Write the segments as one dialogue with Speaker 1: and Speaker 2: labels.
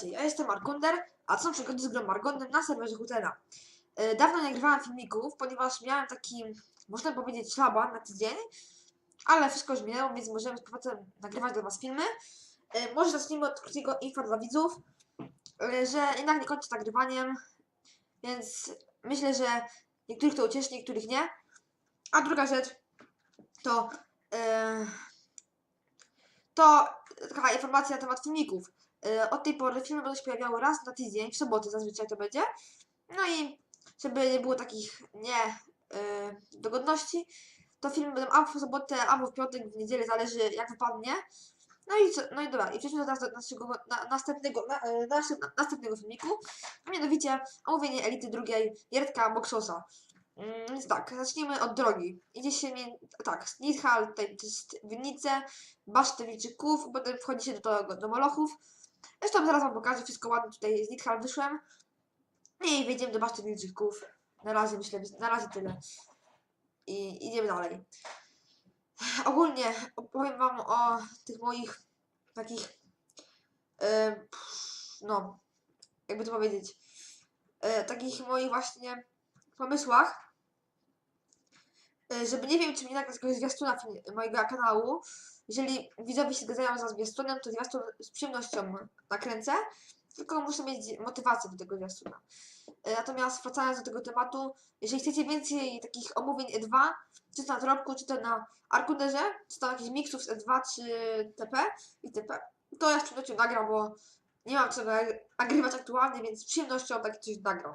Speaker 1: Witajcie, ja jestem Markunder, a są przygody z grą na serwerze Hutena. E, Dawno nie nagrywałem filmików, ponieważ miałem taki, można powiedzieć, szlaban na tydzień, ale wszystko już minęło, więc możemy z powrotem nagrywać dla Was filmy. E, Może zacznijmy od krótkiego info dla widzów, e, że jednak nie kończę nagrywaniem, więc myślę, że niektórych to ucieszy, niektórych nie. A druga rzecz to, to taka informacja na temat filmików. Y, Od tej pory filmy będą się pojawiały raz na tydzień, w sobotę zazwyczaj to będzie. No i żeby nie było takich nie y, dogodności, to filmy będą albo w sobotę, albo w piątek, w niedzielę, zależy jak wypadnie. No i, co, no i dobra, i przejdźmy teraz do naszego na, następnego, na, y, na, następnego filmiku, mianowicie omówienie elity drugiej Jertka Boxosa. Mm, Więc tak, zacznijmy od drogi. Idzie się, tak, Snithal, tutaj to jest winnice, baszty wilczyków, potem wchodzi się do, tego, do molochów. Zresztą zaraz wam pokażę, wszystko ładnie tutaj z Nithal wyszłem. I wejdziemy do baszty wilczyków. Na razie myślę, na razie tyle. I idziemy dalej. Ogólnie opowiem wam o tych moich takich pff, no, jakby to powiedzieć, e, takich moich właśnie pomysłach, żeby nie wiem, czy nie nagrać jakiegoś zwiastuna film- mojego kanału. Jeżeli widzowie się zgadzają za zwiastunem, to zwiastun z przyjemnością nakręcę, tylko muszę mieć motywację do tego zwiastuna. E, Natomiast wracając do tego tematu, jeżeli chcecie więcej takich omówień E2, czy to na Tropku, czy to na Arkunderze, czy tam jakichś miksów z E2, czy TP i TP, to ja z przyjemnością nagram, bo nie mam czego nagrywać aktualnie, więc z przyjemnością takie coś nagram.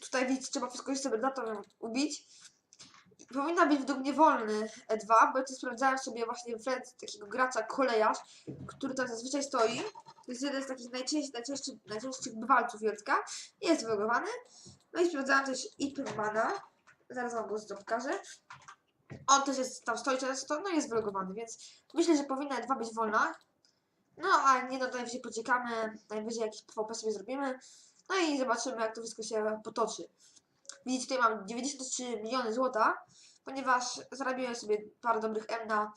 Speaker 1: Tutaj widzicie, trzeba wszystko sobie datą ubić. Powinna być według mnie wolny E2, bo ja to sprawdzałem sobie właśnie wręcz takiego gracza kolejarz, który tam zazwyczaj stoi. To jest jeden z takich najczęstszych, najczęstszych, najczęstszych bywalców Jolska. Jest wylogowany. No i sprawdzałem też Ipmana. Zaraz wam go pokażę. On też jest tam stoi często, no jest wylogowany, więc myślę, że powinna E2 być wolna. No a nie no, najwyżej poczekamy, najwyżej jakiś PvP sobie zrobimy. No i zobaczymy, jak to wszystko się potoczy. Widzicie, tutaj mam 93 miliony złota, ponieważ zarobiłem sobie parę dobrych M na,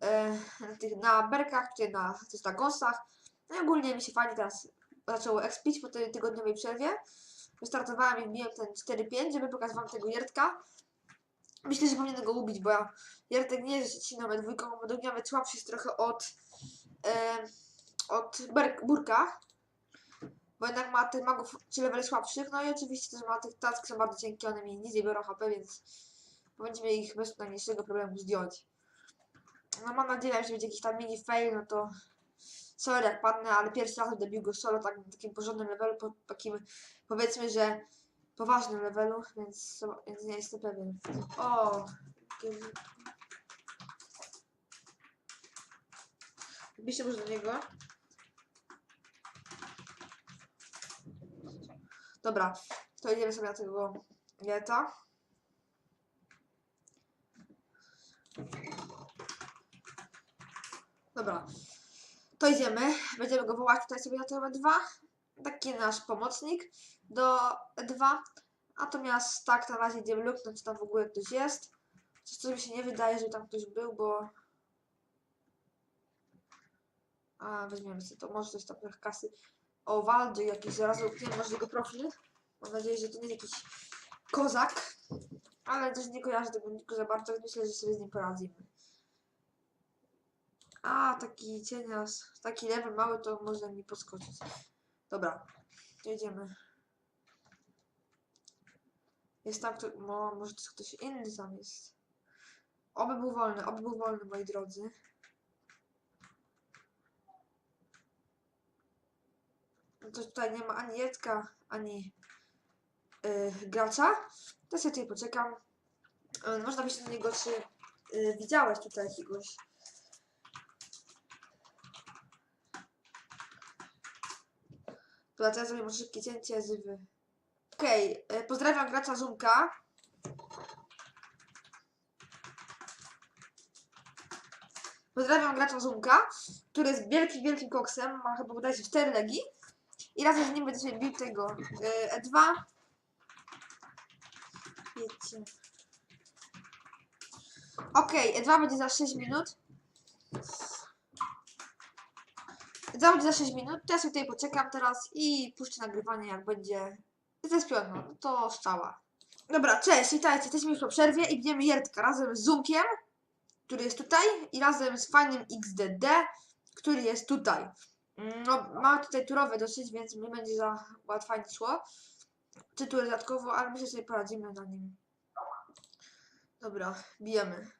Speaker 1: e, na, tych, na berkach, tutaj na, też na. No i ogólnie mi się fajnie teraz zaczęło expić po tej tygodniowej przerwie. Wystartowałem i wbiłem ten 4-5, żeby pokazać wam tego Jertka. Myślę, że powinienem go ubić, bo ja, Jertek nie jest trzciną dwójką, według mnie nawet słabszy jest trochę od, e, od Berk, Burka bo jednak ma tych magów 3 levely słabszych, no i oczywiście też ma tych taski są bardzo cienkie, one mi nic nie biorą HP, więc powinniśmy ich bez najmniejszego problemu zdjąć. No mam nadzieję, że będzie jakiś tam mini fail, no to sorry jak padnę, ale pierwszy raz będę bił go solo tak, na takim porządnym levelu, po takim powiedzmy, że poważnym levelu, więc, więc nie jestem pewien. O! Wbijcie może do niego. Dobra, to idziemy sobie na tego geta. Dobra, to idziemy. Będziemy go wołać tutaj sobie temat 2. Taki nasz pomocnik do 2. Natomiast tak, na razie idziemy luknąć, czy tam w ogóle ktoś jest. Coś, co mi się nie wydaje, że tam ktoś był, bo... A, weźmiemy sobie to, może coś tam trochę kasy. O, Waldy jakiś, zaraz lukniemy może jego profil. Mam nadzieję, że to nie jest jakiś kozak. Ale też nie kojarzę tego za bardzo, myślę, że sobie z nim poradzimy. A, taki cienias, taki level mały, to może mi podskoczyć. Dobra, jedziemy. Jest tam kto, mo, może to ktoś inny tam jest. Oby był wolny, oby był wolny, moi drodzy. No to tutaj nie ma ani Jedka, ani yy, gracza. To sobie tutaj poczekam. Yy, można być do niego, czy yy, widziałeś tutaj jakiegoś Dobra, teraz zrobię może szybkie cięcie z. Okej, okay, pozdrawiam gracza Zoomka. Pozdrawiam gracza Zoomka, który jest wielkim, wielkim koksem. Ma chyba bodajże 4 legi. I razem z nim będę sobie bił tego yy, E2. Wiecie. Okej, E2 będzie za 6 minut. Za za 6 minut, ja sobie tutaj poczekam teraz i puszczę nagrywanie jak będzie zespione, no to szczała. Dobra, cześć, witajcie, jesteśmy już po przerwie i bierzemy Jertka razem z Zoomkiem, który jest tutaj i razem z fajnym XDD, który jest tutaj. No, mamy tutaj turowe dosyć, więc nie będzie za łatwo szło. Tytuł dodatkowo, ale myślę, że sobie poradzimy na nim. Dobra, bijemy.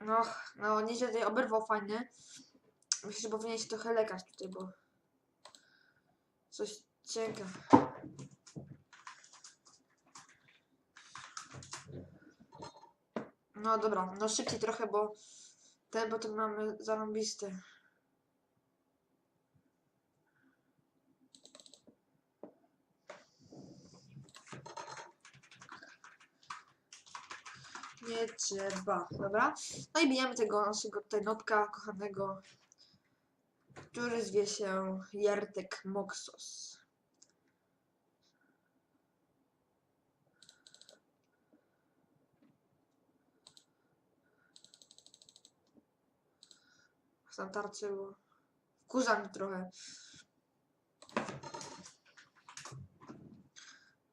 Speaker 1: No, no, nieźle tutaj oberwał fajny. Myślę, że powinien się trochę lekać tutaj, bo coś cienka. No dobra, no szybciej trochę, bo ten, bo to mamy zarąbisty. Nie trzeba, dobra? No i bijemy tego naszego tutaj notka kochanego, który zwie się Jertek Moxos. Sam tarczy, trochę.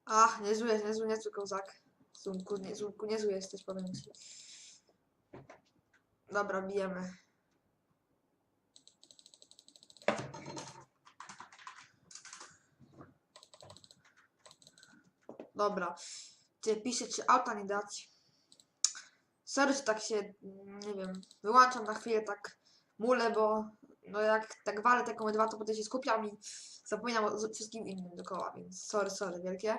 Speaker 1: Ach, niezły, niezły, niezły kozak. Zumku, nie, Zumku, niezły jesteś, powiem ci. Dobra, bijemy. Dobra. Ty pisze, czy auta nie dać. Sorry, że tak się, nie wiem, wyłączam na chwilę, tak mulę, bo no jak tak walę taką dwa, to potem się skupiam i zapominam o wszystkim innym dookoła, więc sorry, sorry wielkie.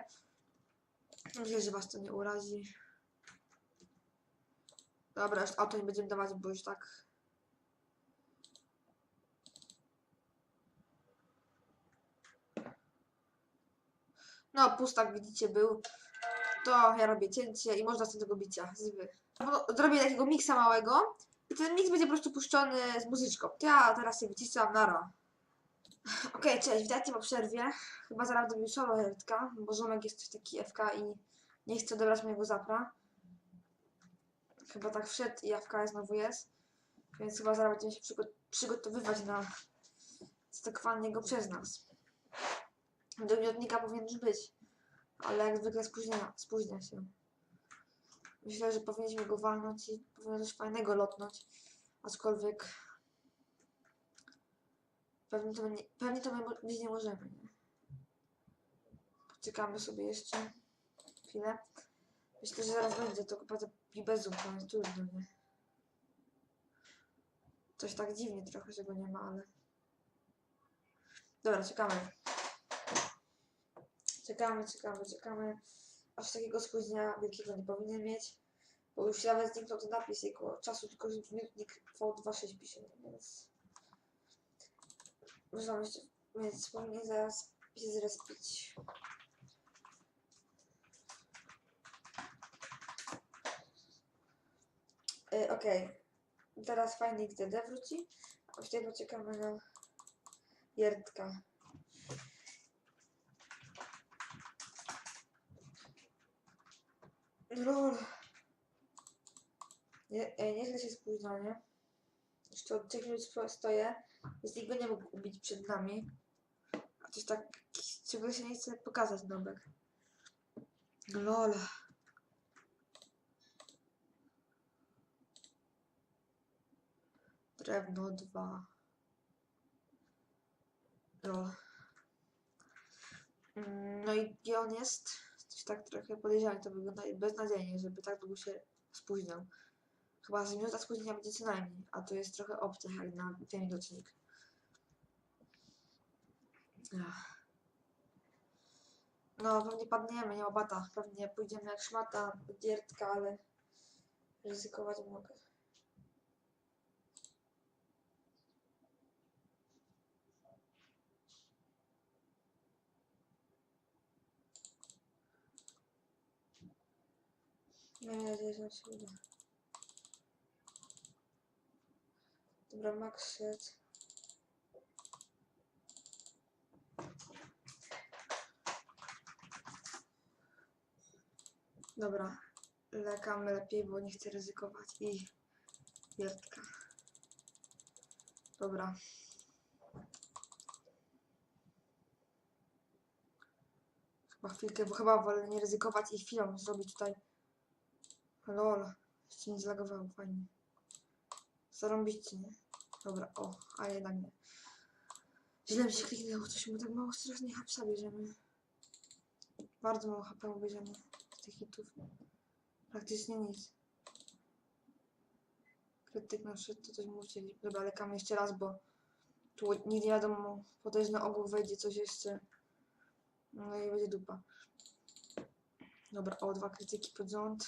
Speaker 1: Myślę, że was to nie urazi. Dobra, już auto nie będziemy dawać, bo już tak... No, pustak widzicie był. To ja robię cięcie i można z tego bicia. Zwy. No, Zrobię takiego miksa małego i ten miks będzie po prostu puszczony z muzyczką. Ja teraz się wycisam, nara. Okej, cześć, witajcie po przerwie. Chyba zaraz dobił solo Hertka, bo Zomek jest coś taki FK i nie chce odebrać mojego zapra. Chyba tak wszedł i AFK znowu jest. Więc chyba zaraz będziemy się przygo- przygotowywać na stakowanie go przez nas. Do minutnika powinien już być. Ale jak zwykle spóźnia, spóźnia się. Myślę, że powinniśmy go walnąć i powinno coś fajnego lotnąć. Aczkolwiek pewnie to, nie, pewnie to być nie możemy, nie? Poczekamy sobie jeszcze chwilę. Myślę, że zaraz będzie, to chyba zoom, to jest trudno, nie? Coś tak dziwnie trochę, że go nie ma, ale... Dobra, czekamy. Czekamy, czekamy, czekamy. Aż takiego spóźnienia wielkiego nie powinien mieć. Bo już nawet zniknął ten napis jego czasu, tylko minutnik V26 pisze, więc... Można. Więc powinien zaraz się zrespić. Y, Okej. Teraz fajny XDD wróci. A tutaj poczekamy na Jertka. Lol. Nie, nieźle się spóźnia, nie? Jeszcze od 3 minut stoję. Więc nikt go nie mógł ubić przed nami. A coś tak, czego się nie chce pokazać Nobek. Lol. Drewno 2. Lol. Mm, No i gdzie on jest? Coś tak trochę podejrzanie to wygląda beznadziejnie, żeby tak długo się spóźniał. Chyba z minuta spóźnienia będzie co najmniej, a to jest trochę obce jak na ten widocznik. Ach. No, pewnie padniemy, nie obata. Pewnie pójdziemy jak szmata, dziertka, ale ryzykować mogę. Mam nadzieję, że się uda. Dobra, Max szedł. Dobra. lekamy lepiej, bo nie chcę ryzykować. I wiertka. Dobra. Chyba chwilkę, bo chyba wolę nie ryzykować i chwilą zrobić tutaj. Lol. Jeszcze nie zlagowało, fajnie. Zarąbiście, nie? Dobra, o, a jednak nie. Źle mi się kliknęło, coś mu tak mało strasznie hapsa bierzemy. Bardzo mało HP bierzemy z tych hitów. Praktycznie nic. Krytyk na szczyt, to coś mówcie. Dobra, lekamy jeszcze raz, bo tu nie wiadomo, potężny ogół wejdzie coś jeszcze. No i będzie dupa. Dobra, o, dwa krytyki pod rząd.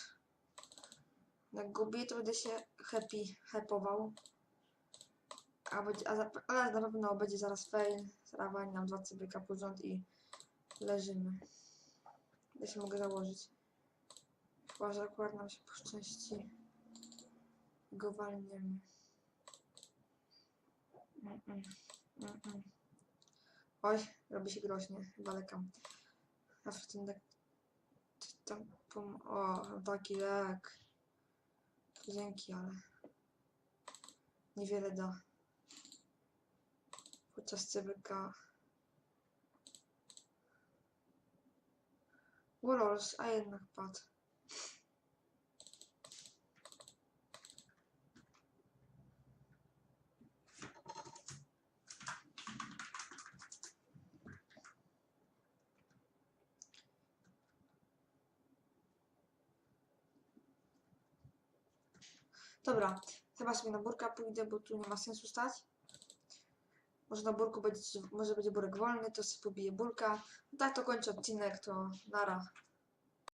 Speaker 1: Jak gubię, to będę się happy, hapował. A będzie, a za, ale na pewno będzie zaraz fail. Zarawanie nam dwa cybyka pod rząd i leżymy. Ja się mogę założyć. Chyba, że akurat nam się poszczęści. Go walniemy. Mm -mm, mm -mm. Oj, robi się groźnie. Chyba lekam. Zawsze ten lek... Tam pom... O, taki lek. Dzięki, ale... Niewiele da. Podczas CBK. Warlords, a jednak padł. Dobra, chyba sobie na burka pójdę, bo tu nie ma sensu stać. Może na burku będzie, może będzie burek wolny, to sobie pobiję burka. No tak to kończę odcinek, to nara.